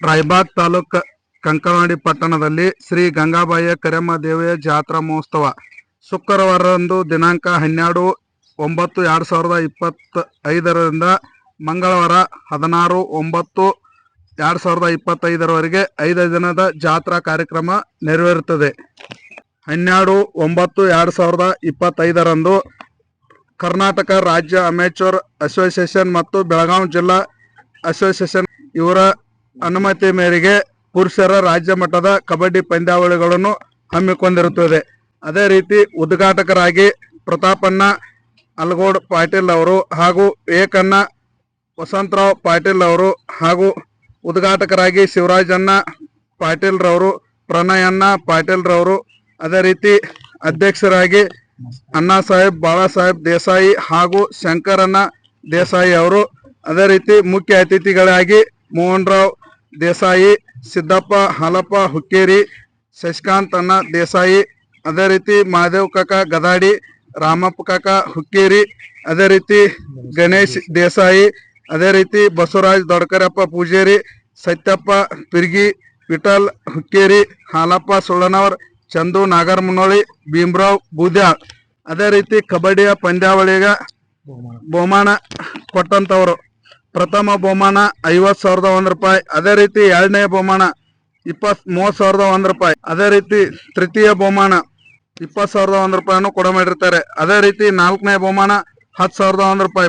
ರಾಯಬಾಗ್ ತಾಲೂಕ್ ಕಂಕನವಾಡಿ ಪಟ್ಟಣದಲ್ಲಿ ಶ್ರೀ ಗಂಗಾಬಾಯಿಯ ಕರೆಮ್ಮ ದೇವಿಯ ಜಾತ್ರಾ ಮಹೋತ್ಸವ. ಶುಕ್ರವಾರದಂದು ದಿನಾಂಕ ಹನ್ನೆರಡು ಒಂಬತ್ತು ಎರಡು ಸಾವಿರದ ಇಪ್ಪತ್ತ ಐದರಿಂದ ಮಂಗಳವಾರ ಹದಿನಾರು ಒಂಬತ್ತು ಎರಡು ಸಾವಿರದ ಇಪ್ಪತ್ತೈದರವರೆಗೆ ಐದು ದಿನದ ಜಾತ್ರಾ ಕಾರ್ಯಕ್ರಮ ನೆರವೇರುತ್ತದೆ. ಹನ್ನೆರಡು ಒಂಬತ್ತು ಎರಡು ಸಾವಿರದ ಇಪ್ಪತ್ತೈದರಂದು ಕರ್ನಾಟಕ ರಾಜ್ಯ ಅಮೆಚೂರ್ ಅಸೋಸಿಯೇಷನ್ ಮತ್ತು ಬೆಳಗಾವಿ ಜಿಲ್ಲಾ ಅಸೋಸಿಯೇಷನ್ ಇವರ ಅನುಮತಿ ಮೇರೆಗೆ ಪುರುಷರ ರಾಜ್ಯ ಮಟ್ಟದ ಕಬಡ್ಡಿ ಪಂದ್ಯಾವಳಿಗಳನ್ನು ಹಮ್ಮಿಕೊಂಡಿರುತ್ತದೆ. ಅದೇ ರೀತಿ ಉದ್ಘಾಟಕರಾಗಿ ಪ್ರತಾಪಣ್ಣ ಅಲ್ಗೋಡ್ ಪಾಟೀಲ್ ಅವರು ಹಾಗೂ ಏಕಣ್ಣ ವಸಂತರಾವ್ ಪಾಟೀಲ್ ಅವರು ಹಾಗೂ ಉದ್ಘಾಟಕರಾಗಿ ಶಿವರಾಜಣ್ಣ ಪಾಟೀಲ್ ರವರು ಪ್ರಣಯಣ್ಣ ಪಾಟೀಲ್ ರವರು ಅದೇ ರೀತಿ ಅಧ್ಯಕ್ಷರಾಗಿ ಅಣ್ಣಾ ಸಾಹೇಬ್ ಬಾಳಾ ಸಾಹೇಬ್ ದೇಸಾಯಿ ಹಾಗೂ ಶಂಕರಣ್ಣ ದೇಸಾಯಿ ಅವರು, ಅದೇ ರೀತಿ ಮುಖ್ಯ ಅತಿಥಿಗಳಾಗಿ ಮೋಹನ್ ರಾವ್ ದೇಸಾಯಿ, ಸಿದ್ದಪ್ಪ, ಹಾಲಪ್ಪ, ಹುಕ್ಕೇರಿ, ಶಶಿಕಾಂತ್ ಅಣ್ಣ, ದೇಸಾಯಿ, ಅದೇ ರೀತಿ ಮಹಾದೇವ್ ಕಾಕ, ಗದಾಡಿ, ರಾಮಪ್ಪ ಕಾಕ, ಹುಕ್ಕೇರಿ, ಅದೇ ರೀತಿ ಗಣೇಶ್, ದೇಸಾಯಿ, ಅದೇ ರೀತಿ ಬಸವರಾಜ್ ದೊಡ್ಕರಪ್ಪ ಪೂಜೇರಿ, ಸತ್ಯಪ್ಪ, ಪಿರ್ಗಿ, ವಿಠಲ್, ಹುಕ್ಕೇರಿ, ಹಾಲಪ್ಪ, ಸುಳ್ಳನವರ್, ಚಂದು ಮುನೋಳಿ ಭೀಮರಾವ್ ಬೂದ್ಯಾಳ್ ಅದೇ ರೀತಿ ಕಬಡ್ಡಿಯ ಪಂದ್ಯಾವಳಿಗ ಬಹುಮಾನ ಕೊಟ್ಟಂತವರು. ಪ್ರಥಮ ಬಹುಮಾನ ಐವತ್ ಸಾವಿರದ ಒಂದ್ ರೂಪಾಯಿ. ಅದೇ ರೀತಿ ಎರಡನೇ ಬಹುಮಾನ ಇಪ್ಪತ್ ಮೂವತ್ ಸಾವಿರದ ಒಂದ್ ರೂಪಾಯಿ. ಅದೇ ರೀತಿ ತೃತೀಯ ಬಹುಮಾನ ಇಪ್ಪತ್ ಸಾವಿರದ ಒಂದ್ ರೂಪಾಯಿಯನ್ನು ಕೊಡ ಮಾಡಿರ್ತಾರೆ ಅದೇ ರೀತಿ ನಾಲ್ಕನೇ ಬಹುಮಾನ ಹತ್ತು ಸಾವಿರದ ಒಂದ್ ರೂಪಾಯಿ.